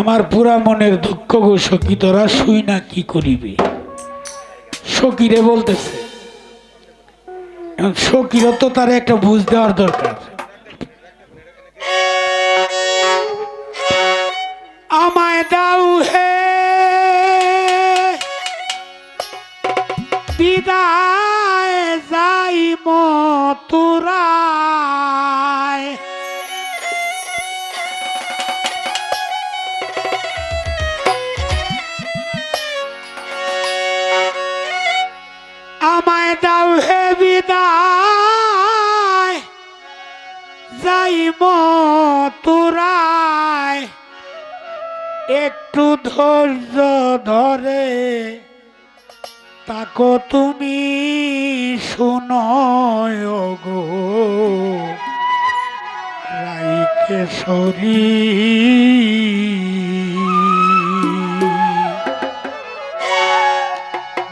আমার পুরা মনের দুঃখ গো সখী, তোরা শুই না, কি করিবে? সখীরে বলতেছে সখীরও তো তার একটা বুঝ দেওয়ার দরকার। যাই মতুরায় একটু ধৈর্য ধরে তাকো তুমি শুনয় গো।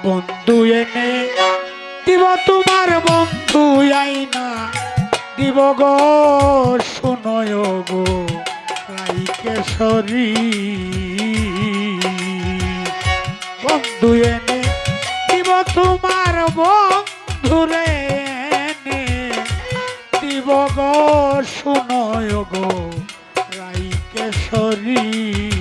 বন্ধু এনে দিব তোমার বন্ধু আইনা। দিব গো, শুনয় গো, রাইকেশ্বরী। বন্ধু এনে দিব তোমার বন্ধুরে এনে। দিব গো, শুনয় গো, রাইকেশ্বরী।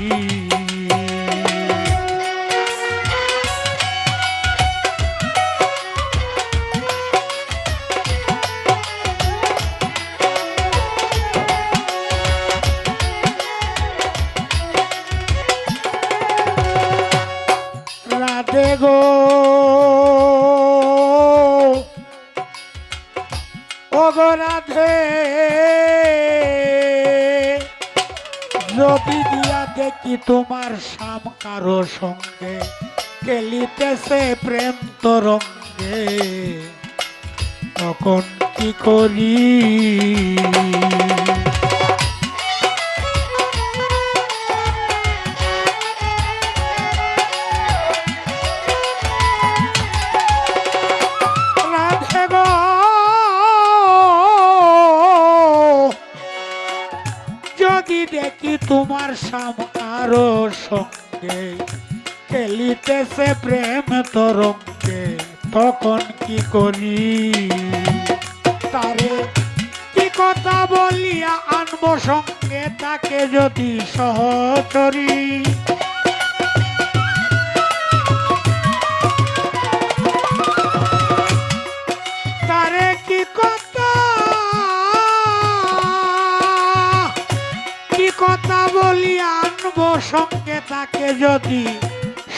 রাধে গো? ও রাধে যদি দিয়া দেখি তোমার শাম কারও সঙ্গে খেলিতেছে প্রেম তরঙ্গে। তখন কি করি? দেখি সাম কারও সঙ্গে, খেলিতেছে প্রেম তরঙ্গে, তখন কি করি? তারে কি কথা বলিয়া আনব সঙ্গে, তাকে যদি সহচরী সঙ্গে তাকে যদি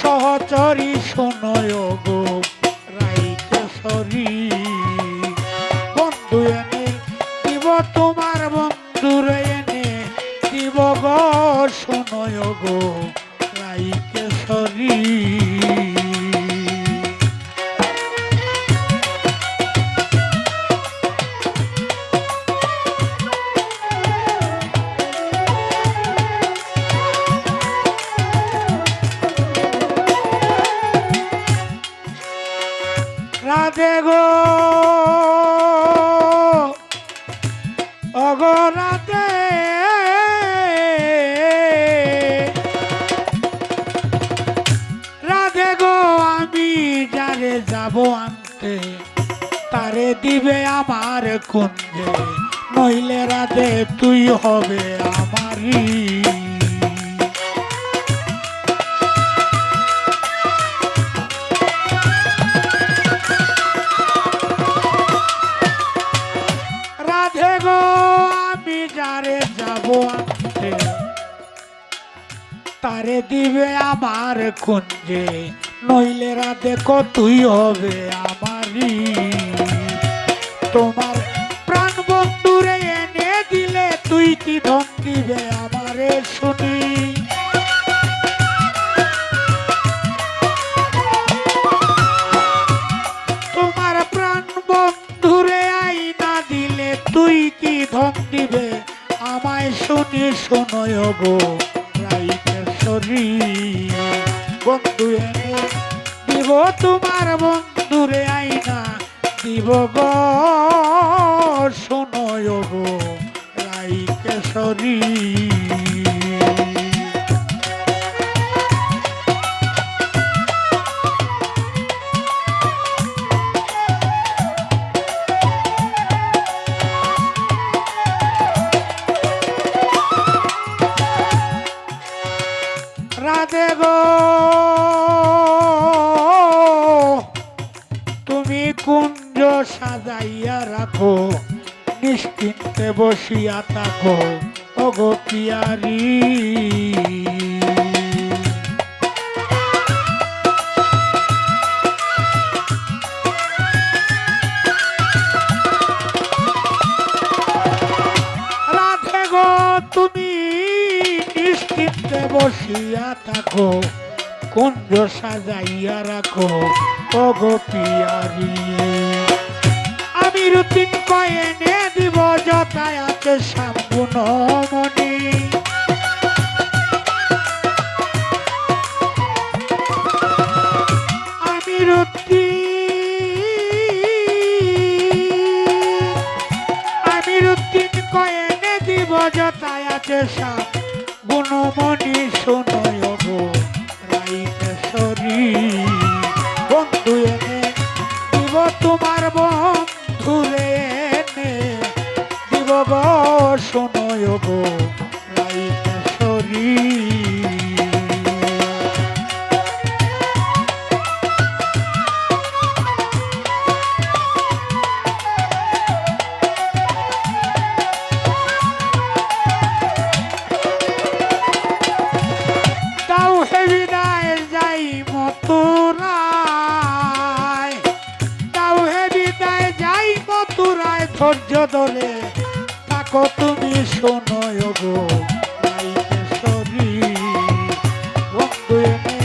সহচরী শোনয় গো রাইকেশ্বরী বন্ধু এনে দিব তোমার বন্ধুরে এনে দিব গো শোনয় গো রাইকেশ্বরী আনতে তারে দিবে আমার কুঞ্জে নইলে রাধে তুই হবে আমারই। রাধে গো, আমি যারে যাব তারে দিবে আমার কুঞ্জে নইলে রাধে কো তুই হবে আমারই তোমার প্রাণ বন্ধুরে এনে দিলে তুই কি ধন দিবে আমারে শুনি। তোমার প্রাণ বন্ধুরে আইনা দিলে তুই কি ধন দিবে আমায় শুনি, শোনয় গো রাইকেশ্বরী বন্ধু এনে দিব তোমার সুরে আইনা দিব গো রাই কেশরী রাধে গো। সাজাইয়া রাখো, নিশ্চিন্তে বসিয়া থাকো। ওগো পিয়ারি। রাধে গো, তুমি নিশ্চিন্তে বসিয়া থাকো, কুঞ্জ সাজাইয়া রাখো, ওগো পিয়ারি। রুটিন কয়েনে দিব যথায় আছে মনি আমি কয়েনে দিব গুণমণি শোনয় মথুরায় দলে থাকো তুমি শোনয় গো রাইতেশ্বরী। বন্ধু এনে